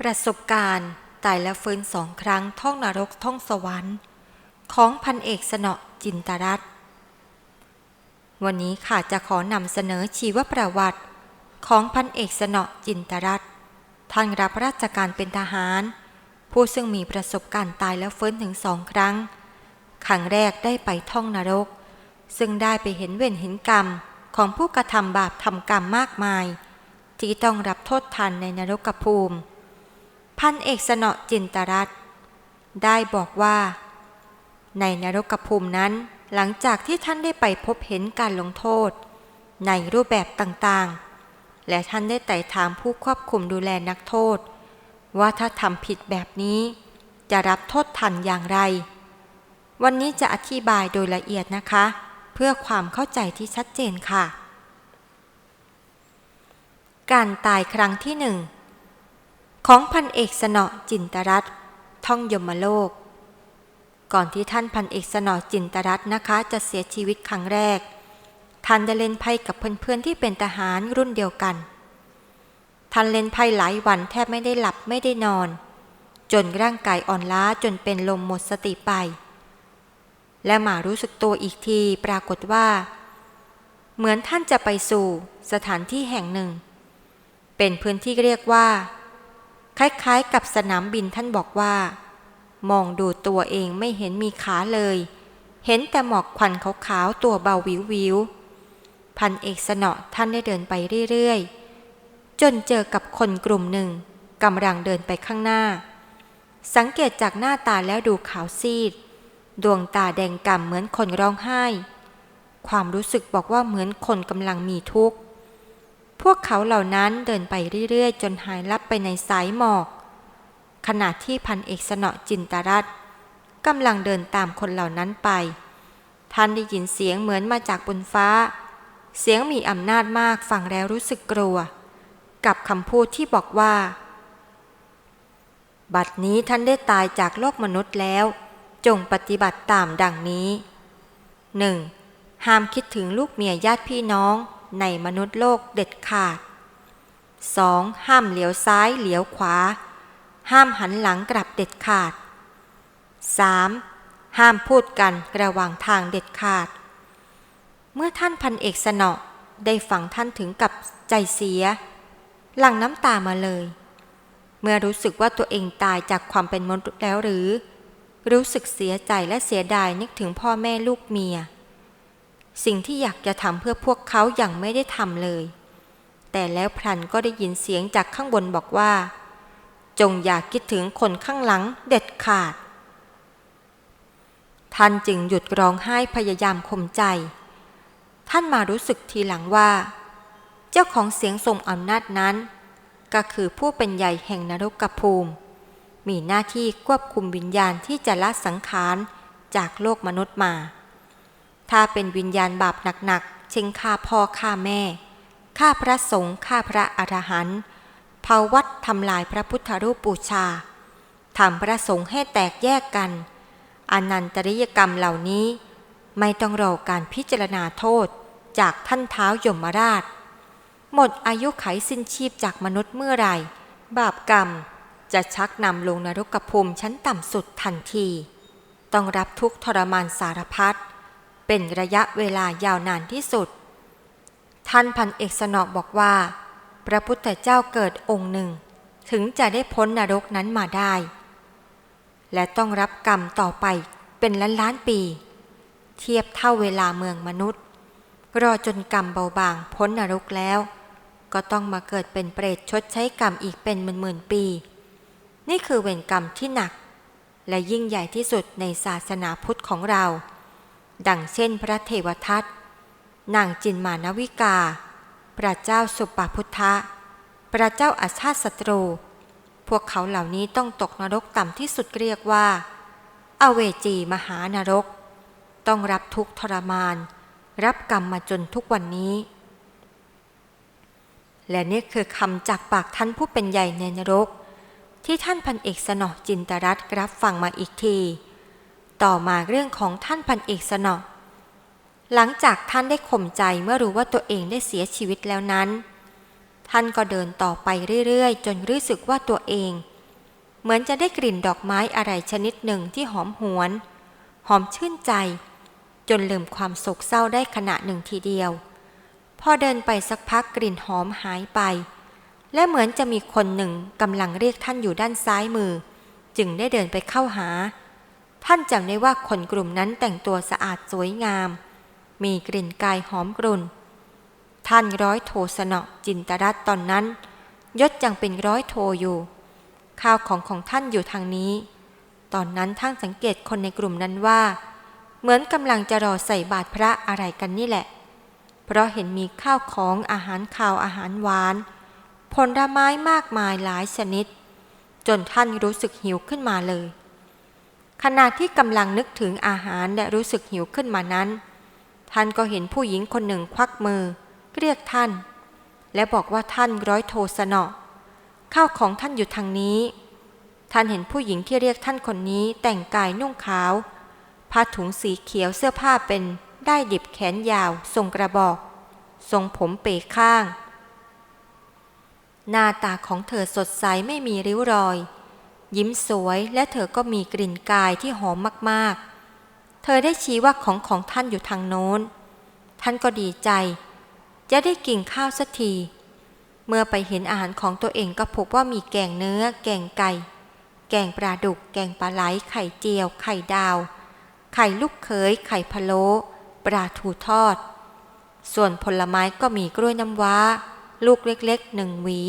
ประสบการณ์ตายแล้วฟื้นสองครั้งท่องนรกท่องสวรรค์ ของพันเอกสนอจินตรัตวันนี้ค่ะจะขอนำเสนอชีวประวัติ ของพันเอกสนอจินตรัตท่านรับราชการเป็นทหาร ผู้ซึ่งมีประสบการณ์ตายแล้วฟื้นถึงสองครั้ง ครั้งแรกได้ไปท่องนรก ซึ่งได้ไปเห็นเวรเห็นกรรมของผู้กระทำบาปทำกรรมมากมาย ที่ต้องรับโทษทันในนรกภูมิ พันเอกสนอจินตรัตได้บอกว่า ในนรกภูมินั้นหลังจากที่ท่านได้ไปพบเห็นการลงโทษ ในรูปแบบต่างๆ และท่านได้ไต่ถามผู้ควบคุมดูแลนักโทษ ว่าถ้าทำผิดแบบนี้ จะรับโทษทันอย่างไร วันนี้จะอธิบายโดยละเอียดนะคะ เพื่อความเข้าใจที่ชัดเจนค่ะ การตายครั้งที่หนึ่ง ของพันเอกสนอจินตรัตท่องยมโลก ก่อนที่ท่านพันเอกสนอจินตรัตน์นะคะจะเสียชีวิตครั้งแรก ท่านได้เล่นไพ่กับเพื่อนๆที่เป็นทหารรุ่นเดียวกัน ท่านเล่นไพ่หลายวันแทบไม่ได้หลับไม่ได้นอน จนร่างกายอ่อนล้าจนเป็นลมหมดสติไป และมารู้สึกตัวอีกทีปรากฏว่า เหมือนท่านจะไปสู่สถานที่แห่งหนึ่ง เป็นพื้นที่เรียกว่า คล้ายๆ กับสนามบินท่านบอกว่า มองดูตัวเองไม่เห็นมีขาเลย เห็นแต่หมอกควันขาวๆตัวเบาวิววิวพันเอกสนอท่านได้เดินไปเรื่อยๆ จนเจอกับคนกลุ่มหนึ่งกำลังเดินไปข้างหน้า สังเกตจากหน้าตาแล้วดูขาวซีด ดวงตาแดงก่ำเหมือนคนร้องไห้ ความรู้สึกบอกว่าเหมือนคนกำลังมีทุกข์ พวกเขาเหล่านั้นเดินไปเรื่อยๆ จนหายลับไปในสายหมอก ขณะที่พันเอกสนอจินตรัตกำลังเดินตามคนเหล่านั้นไป ท่านได้ยินเสียงเหมือนมาจากบนฟ้า เสียงมีอำนาจมากฟังแล้วรู้สึกกลัว กับคำพูดที่บอกว่า บัดนี้ท่านได้ตายจากโลกมนุษย์แล้ว จงปฏิบัติตามดังนี้ 1. ห้ามคิดถึงลูกเมียญาติพี่น้อง ในมนุษย์โลกเด็ดขาด 2. ห้ามเหลียวซ้ายเหลียวขวา ห้ามหันหลังกลับเด็ดขาด 3. ห้ามพูดกันระหว่างทางเด็ดขาด เมื่อท่านพันเอกสนอได้ฟังท่านถึงกับใจเสีย หลั่งน้ำตามาเลย เมื่อรู้สึกว่าตัวเองตายจากความเป็นมนุษย์แล้วหรือ รู้สึกเสียใจและเสียดายนึกถึงพ่อแม่ลูกเมีย สิ่งที่อยากจะทำเพื่อพวกเขาอย่างไม่ได้ทำเลย แต่แล้วพลันก็ได้ยินเสียงจากข้างบนบอกว่า จงอย่าคิดถึงคนข้างหลังเด็ดขาด ท่านจึงหยุดร้องไห้พยายามข่มใจ ท่านมารู้สึกทีหลังว่า เจ้าของเสียงทรงอำนาจนั้น ก็คือผู้เป็นใหญ่แห่งนรกภูมิ มีหน้าที่ควบคุมวิญญาณที่จะละสังขารจากโลกมนุษย์มา ถ้าเป็นวิญญาณบาปหนักๆ เช่นฆ่าพ่อฆ่าแม่ ฆ่าพระสงฆ์ฆ่าพระอรหันต์เผาวัดทำลายพระพุทธรูปบูชาทำพระสงฆ์ให้แตกแยกกัน อนันตริยกรรมเหล่านี้ ไม่ต้องรอการพิจารณาโทษจากท่านเท้ายมราช หมดอายุไขสิ้นชีพจากมนุษย์เมื่อไหร่บาปกรรมจะชักนำลงนรกภูมิชั้นต่ำสุดทันที ต้องรับทุกทรมานสารพัด เป็นระยะเวลายาวนานที่สุด ท่านพันเอกสนอบอกว่า พระพุทธเจ้าเกิดองค์หนึ่ง ถึงจะได้พ้นนรกนั้นมาได้ และต้องรับกรรมต่อไปเป็นล้านล้านปี เทียบเท่าเวลาเมืองมนุษย์ รอจนกรรมเบาบางพ้นนรกแล้ว ก็ต้องมาเกิดเป็นเปรตชดใช้กรรมอีกเป็นหมื่นๆปี นี่คือเวรกรรมที่หนัก และยิ่งใหญ่ที่สุดในศาสนาพุทธของเรา ดังเช่นพระเทวทัตนางจินมานวิกา พระเจ้าสุปาพุทธะ พระเจ้าอาชาติศัตรู พวกเขาเหล่านี้ต้องตกนรกต่ำที่สุดเรียกว่า อเวจีมหานรก ต้องรับทุกทรมาน รับกรรมมาจนทุกวันนี้ และนี่คือคำจากปากท่านผู้เป็นใหญ่ในนรก ที่ท่านพันเอกสนอจินตรัตรับฟังมาอีกที ต่อมาเรื่องของท่านพันเอกสนอหลังจากท่านได้ข่มใจเมื่อรู้ว่าตัวเองได้เสียชีวิตแล้วนั้น ท่านก็เดินต่อไปเรื่อยๆ จนรู้สึกว่าตัวเอง เหมือนจะได้กลิ่นดอกไม้อะไรชนิดหนึ่งที่หอมหวน หอมชื่นใจ จนลืมความโศกเศร้าได้ขณะหนึ่งทีเดียว พอเดินไปสักพักกลิ่นหอมหายไป และเหมือนจะมีคนหนึ่งกำลังเรียกท่านอยู่ด้านซ้ายมือ จึงได้เดินไปเข้าหา ท่านจำได้ว่าคนกลุ่มนั้นแต่งตัวสะอาดสวยงาม มีกลิ่นกายหอมกรุ่น ท่านร้อยโทสนอจินตรัตน์ตอนนั้น ยศยังเป็นร้อยโทอยู่ ข้าวของของท่านอยู่ทางนี้ ตอนนั้นท่านสังเกตคนในกลุ่มนั้นว่า เหมือนกำลังจะรอใส่บาตรพระอะไรกันนี่แหละ เพราะเห็นมีข้าวของอาหารข้าวอาหารหวาน ผลไม้มากมายหลายชนิด จนท่านรู้สึกหิวขึ้นมาเลย ขณะที่กำลังนึกถึงอาหารและรู้สึกหิวขึ้นมานั้น ท่านก็เห็นผู้หญิงคนหนึ่งควักมือ เรียกท่าน และบอกว่าท่านร้อยโทสนอข้าวของท่านอยู่ทางนี้ ท่านเห็นผู้หญิงที่เรียกท่านคนนี้แต่งกายนุ่งขาวผ้าถุงสีเขียวเสื้อผ้าเป็นได้ดิบแขนยาว ทรงกระบอก ทรงผมเปข้าง หน้าตาของเธอสดใสไม่มีริ้วรอย ยิ้มสวยและเธอก็มีกลิ่นกายที่หอมมากๆ เธอได้ชี้ว่าของของท่านอยู่ทางโน้น ท่านก็ดีใจ จะได้กินข้าวสักที เมื่อไปเห็นอาหารของตัวเองก็พบว่ามีแกงเนื้อ แกงไก่ แกงปลาดุก แกงปลาไหล ไข่เจียว ไข่ดาว ไข่ลูกเขย ไข่พะโล้ปลาทูทอด ส่วนผลไม้ก็มีกล้วยน้ำว้า ลูกเล็กๆหนึ่งหวี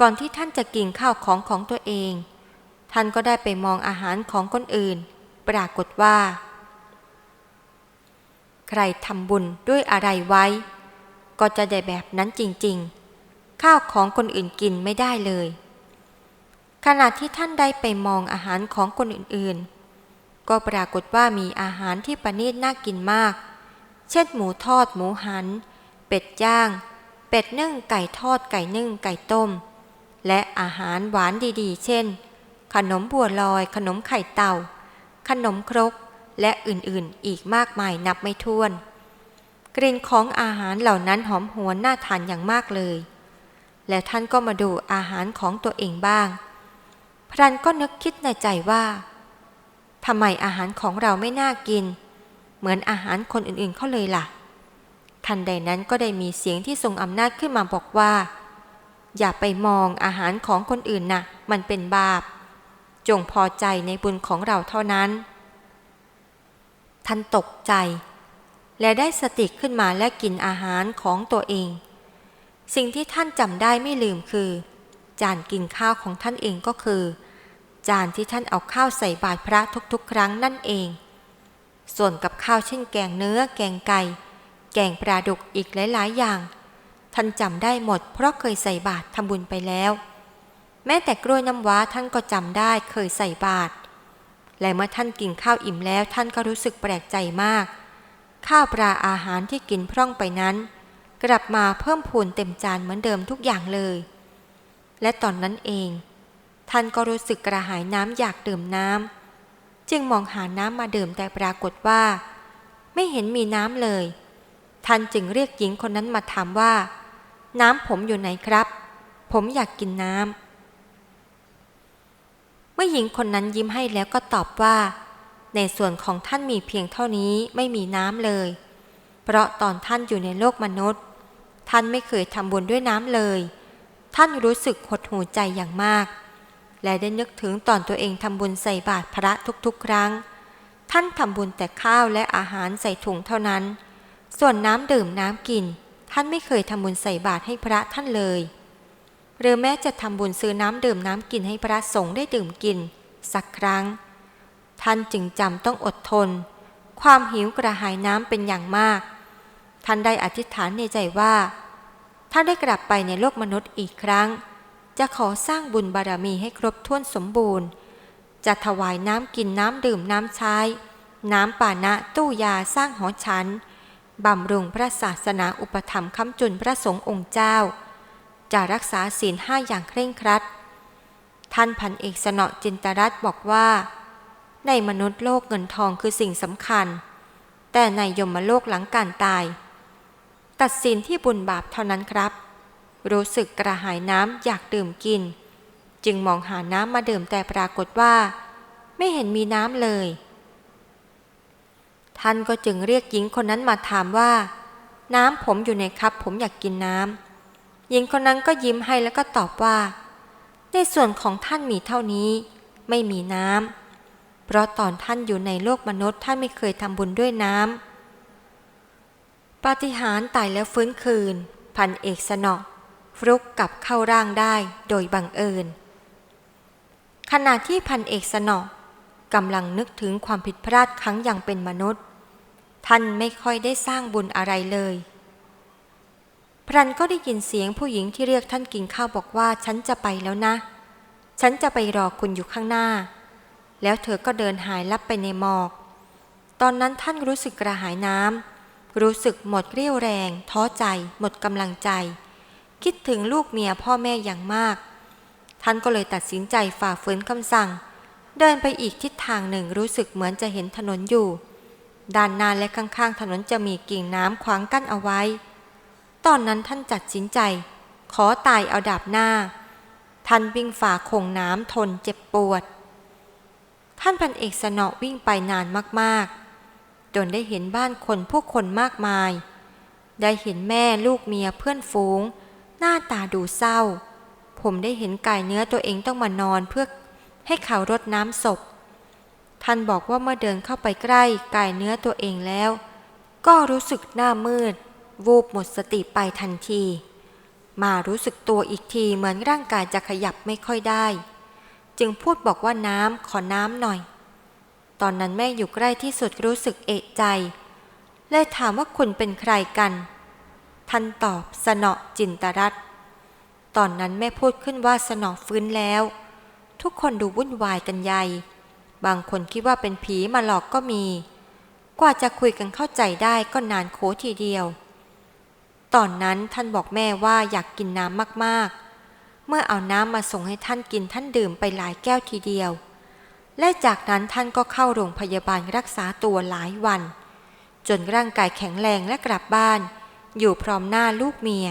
ก่อนที่ท่านจะกินข้าวของของตัวเอง ท่านก็ได้ไปมองอาหารของคนอื่น ปรากฏว่า ใครทำบุญด้วยอะไรไว้ ก็จะได้แบบนั้นจริงๆ ข้าวของคนอื่นกินไม่ได้เลย ขณะที่ท่านได้ไปมองอาหารของคนอื่นๆ ก็ปรากฏว่ามีอาหารที่ประณีตน่ากินมาก เช่นหมูทอดหมูหัน เป็ดย่าง เป็ดนึ่งไก่ทอดไก่นึ่งไก่ต้ม และอาหารหวานดีๆ เช่น ขนมบัวลอย ขนมไข่เต่า ขนมครก และอื่นๆ อีกมากมายนับไม่ถ้วน กลิ่นของอาหารเหล่านั้นหอมหวนน่าทานอย่างมากเลย และท่านก็มาดูอาหารของตัวเองบ้าง พรันก็นึกคิดในใจว่าทำไมอาหารของเราไม่น่ากิน เหมือนอาหารคนอื่นๆเขาเลยล่ะ ทันใดนั้นก็ได้มีเสียงที่ทรงอำนาจขึ้นมาบอกว่า อย่าไปมองอาหารของคนอื่นนะมันเป็นบาป จงพอใจในบุญของเราเท่านั้น ท่านตกใจ และได้สติขึ้นมาและกินอาหารของตัวเอง สิ่งที่ท่านจำได้ไม่ลืมคือ จานกินข้าวของท่านเองก็คือ จานที่ท่านเอาข้าวใส่บาตรพระทุกๆ ครั้งนั่นเอง ส่วนกับข้าวเช่นแกงเนื้อ แกงไก่ แกงปลาดุกอีกหลายๆ อย่าง ท่านจำได้หมดเพราะเคยใส่บาตรทำบุญไปแล้ว แม้แต่กล้วยน้ำว้าท่านก็จำได้เคยใส่บาตรและเมื่อท่านกินข้าวอิ่มแล้วท่านก็รู้สึกแปลกใจมาก ข้าวปลาอาหารที่กินพร่องไปนั้น กลับมาเพิ่มพูนเต็มจานเหมือนเดิมทุกอย่างเลย และตอนนั้นเอง ท่านก็รู้สึกกระหายน้ำอยากดื่มน้ำจึงมองหาน้ำมาดื่มแต่ปรากฏว่า ไม่เห็นมีน้ำเลย ท่านจึงเรียกหญิงคนนั้นมาถามว่า น้ำผมอยู่ไหนครับ ผมอยากกินน้ำ เมื่อหญิงคนนั้นยิ้มให้แล้วก็ตอบว่า ในส่วนของท่านมีเพียงเท่านี้ไม่มีน้ำเลย เพราะตอนท่านอยู่ในโลกมนุษย์ ท่านไม่เคยทำบุญด้วยน้ำเลย ท่านรู้สึกหดหูใจอย่างมาก และได้นึกถึงตอนตัวเองทำบุญใส่บาตรพระทุกๆ ครั้ง ท่านทำบุญแต่ข้าวและอาหารใส่ถุงเท่านั้น ส่วนน้ำดื่มน้ำกิน ท่านไม่เคยทำบุญใส่บาตรให้พระท่านเลย หรือแม้จะทำบุญซื้อน้ำดื่มน้ำกินให้พระสงฆ์ได้ดื่มกิน สักครั้ง ท่านจึงจำต้องอดทน ความหิวกระหายน้ำเป็นอย่างมาก ท่านได้อธิษฐานในใจว่า ถ้าได้กลับไปในโลกมนุษย์อีกครั้ง จะขอสร้างบุญบารมีให้ครบถ้วนสมบูรณ์ จะถวายน้ำกินน้ำดื่มน้ำใช้ น้ำป่านะตู้ยาสร้างหอฉัน บำรุงพระศาสนาอุปถัมภ์ค้ำจุนพระสงฆ์องค์เจ้า จะรักษาศีลห้าอย่างเคร่งครัด ท่านพันเอกสนอจินตรัตบอกว่า ในมนุษย์โลกเงินทองคือสิ่งสำคัญ แต่ในยมโลกหลังการตาย ตัดสินที่บุญบาปเท่านั้นครับ รู้สึกกระหายน้ำอยากดื่มกิน จึงมองหาน้ำมาดื่มแต่ปรากฏว่า ไม่เห็นมีน้ำเลย ท่านก็จึงเรียกหญิงคนนั้นมาถามว่า น้ำผมอยู่ในครับ ผมอยากกินน้ำหญิงคนนั้นก็ยิ้มให้แล้วก็ตอบว่า ในส่วนของท่านมีเท่านี้ ไม่มีน้ำเพราะตอนท่านอยู่ในโลกมนุษย์ท่านไม่เคยทำบุญด้วยน้ำปาฏิหาริย์ตายแล้วฟื้นคืน พันเอกสนอฟลุกกลับเข้าร่างได้โดยบังเอิญขณะที่พันเอกสนอ กำลังนึกถึงความผิดพลาดครั้งอยังเป็นมนุษย์ ท่านไม่ค่อยได้สร้างบุญอะไรเลย พรันก็ได้ยินเสียงผู้หญิงที่เรียกท่านกินข้าวบอกว่าฉันจะไปแล้วนะ ฉันจะไปรอคุณอยู่ข้างหน้า แล้วเธอก็เดินหายลับไปในหมอก ตอนนั้นท่านรู้สึกกระหายน้ำรู้สึกหมดเรี่ยวแรง ท้อใจ หมดกำลังใจ คิดถึงลูกเมียพ่อแม่อย่างมาก ท่านก็เลยตัดสินใจฝ่าฝืนคำสั่ง เดินไปอีกทิศทางหนึ่งรู้สึกเหมือนจะเห็นถนนอยู่ ด้านหน้าและข้างๆ ถนนจะมีกิ่งน้ำขวางกั้นเอาไว้ ตอนนั้นท่านจัดสินใจ ขอตายเอาดาบหน้า ท่านวิ่งฝ่าโขงน้ำทนเจ็บปวด ท่านพันเอกสนอวิ่งไปนานมากๆ จนได้เห็นบ้านคนผู้คนมากมาย ได้เห็นแม่ลูกเมียเพื่อนฝูง หน้าตาดูเศร้า ผมได้เห็นกายเนื้อตัวเองต้องมานอนเพื่อ ให้เขารดน้ำศพ ท่านบอกว่าเมื่อเดินเข้าไปใกล้กายเนื้อตัวเองแล้ว ก็รู้สึกหน้ามืด วูบหมดสติไปทันที มารู้สึกตัวอีกทีเหมือนร่างกายจะขยับไม่ค่อยได้ จึงพูดบอกว่าน้ำขอน้ำหน่อย ตอนนั้นแม่อยู่ใกล้ที่สุดรู้สึกเอะใจเลยถามว่าคุณเป็นใครกัน ท่านตอบสนอจินตรัตตอนนั้นแม่พูดขึ้นว่าสนอฟื้นแล้ว ทุกคนดูวุ่นวายกันใหญ่ บางคนคิดว่าเป็นผีมาหลอกก็มี กว่าจะคุยกันเข้าใจได้ก็นานโคทีเดียว ตอนนั้นท่านบอกแม่ว่าอยากกินน้ำมากๆ เมื่อเอาน้ำมาส่งให้ท่านกินท่านดื่มไปหลายแก้วทีเดียว และจากนั้นท่านก็เข้าโรงพยาบาลรักษาตัวหลายวัน จนร่างกายแข็งแรงและกลับบ้าน อยู่พร้อมหน้าลูกเมีย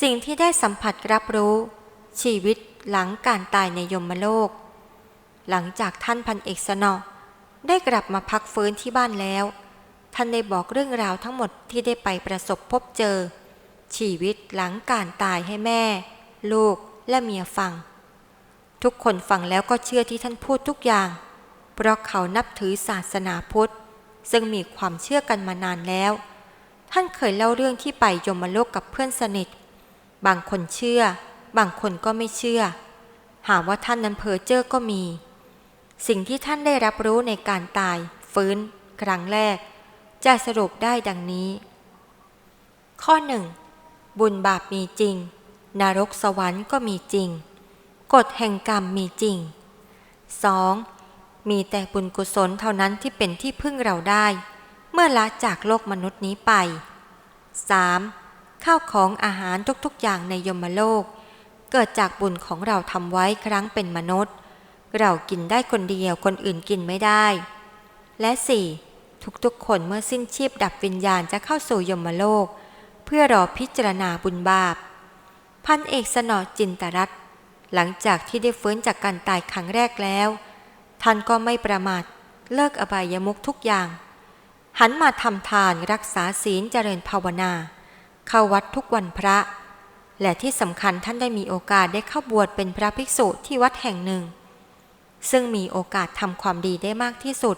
สิ่งที่ได้สัมผัสรับรู้ ชีวิตหลังการตายในยมโลก หลังจากท่านพันเอกสนอได้กลับมาพักฟื้นที่บ้านแล้ว ท่านได้บอกเรื่องราวทั้งหมดที่ได้ไปประสบพบเจอ ชีวิตหลังการตายให้แม่ ลูกและเมียฟัง ทุกคนฟังแล้วก็เชื่อที่ท่านพูดทุกอย่าง เพราะเขานับถือศาสนาพุทธ ซึ่งมีความเชื่อกันมานานแล้ว ท่านเคยเล่าเรื่องที่ไปยมโลกกับเพื่อนสนิท บางคนเชื่อ บางคนก็ไม่เชื่อ หาว่าท่านนั้นเพอเจ้อก็มี สิ่งที่ท่านได้รับรู้ในการตาย ฟื้น ครั้งแรก จะสรุปได้ดังนี้ ข้อหนึ่งบุญบาปมีจริง นรกสวรรค์ก็มีจริง กฎแห่งกรรมมีจริง 2. มีแต่บุญกุศลเท่านั้นที่เป็นที่พึ่งเราได้ เมื่อละจากโลกมนุษย์นี้ไป 3. ข้าวของอาหารทุกๆอย่างในยมโลก เกิดจากบุญของเราทำไว้ครั้งเป็นมนุษย์ เรากินได้คนเดียวคนอื่นกินไม่ได้ และ 4. ทุกๆ คนเมื่อสิ้นชีพดับวิญญาณจะเข้าสู่ยมโลก เพื่อรอพิจารณาบุญบาป พันเอกสนอจินตรัตน์หลังจากที่ได้ฟื้นจากการตายครั้งแรกแล้ว ท่านก็ไม่ประมาทเลิกอบายมุกทุกอย่าง หันมาทำทานรักษาศีลเจริญภาวนา เข้าวัดทุกวันพระ และที่สำคัญท่านได้มีโอกาสได้เข้าบวชเป็นพระภิกษุที่วัดแห่งหนึ่ง ซึ่งมีโอกาสทำความดีได้มากที่สุด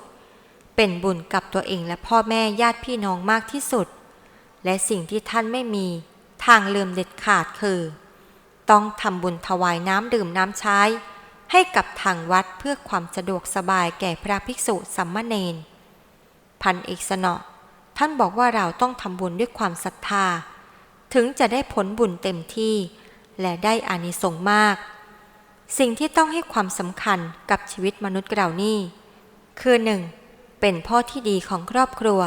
เป็นบุญกับตัวเองและพ่อแม่ญาติพี่น้องมากที่สุด และสิ่งที่ท่านไม่มี ทางลืมเด็ดขาดคือ ต้องทำบุญถวายน้ำดื่มน้ำใช้ ให้กับทางวัดเพื่อความสะดวกสบายแก่พระภิกษุสัมมาเนนพันเอกสนอท่านบอกว่าเราต้องทำบุญด้วยความศรัทธา ถึงจะได้ผลบุญเต็มที่ และได้อานิสงส์มาก สิ่งที่ต้องให้ความสำคัญกับชีวิตมนุษย์เรานี่ คือหนึ่งเป็นพ่อที่ดีของครอบครัว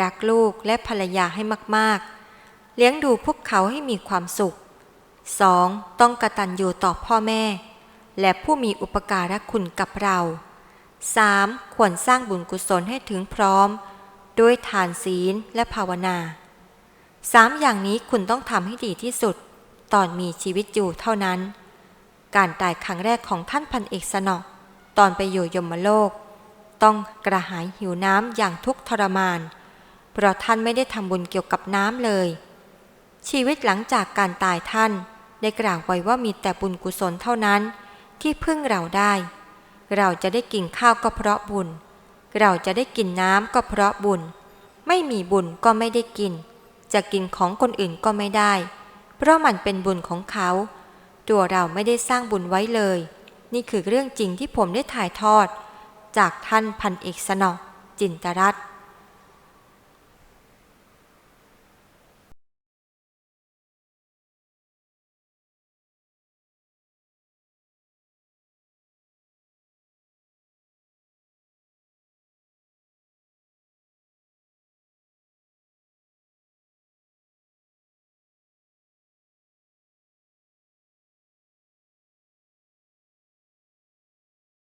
รักลูกและภรรยาให้มากๆ เลี้ยงดูพวกเขาให้มีความสุข 2. ต้องกระตันอยู่ต่อพ่อแม่ และผู้มีอุปการะคุณกับเรา 3. ควรสร้างบุญกุศลให้ถึงพร้อม ด้วยทานศีลและภาวนา 3อย่างนี้คุณต้องทำให้ดีที่สุด ตอนมีชีวิตอยู่เท่านั้น การตายครั้งแรกของท่านพันเอกสนอตอนไปอยู่ยมโลก ต้องกระหายหิวน้ำอย่างทุกทรมาน เพราะท่านไม่ได้ทำบุญเกี่ยวกับน้ำเลย ชีวิตหลังจากการตายท่าน ได้กล่าวไว้ว่ามีแต่บุญกุศลเท่านั้น ที่พึ่งเราได้ เราจะได้กินข้าวก็เพราะบุญ เราจะได้กินน้ำก็เพราะบุญ ไม่มีบุญก็ไม่ได้กิน จะกินของคนอื่นก็ไม่ได้ เพราะมันเป็นบุญของเขา ตัวเราไม่ได้สร้างบุญไว้เลย นี่คือเรื่องจริงที่ผมได้ถ่ายทอด จากท่านพันเอกสนอจินตรัตน์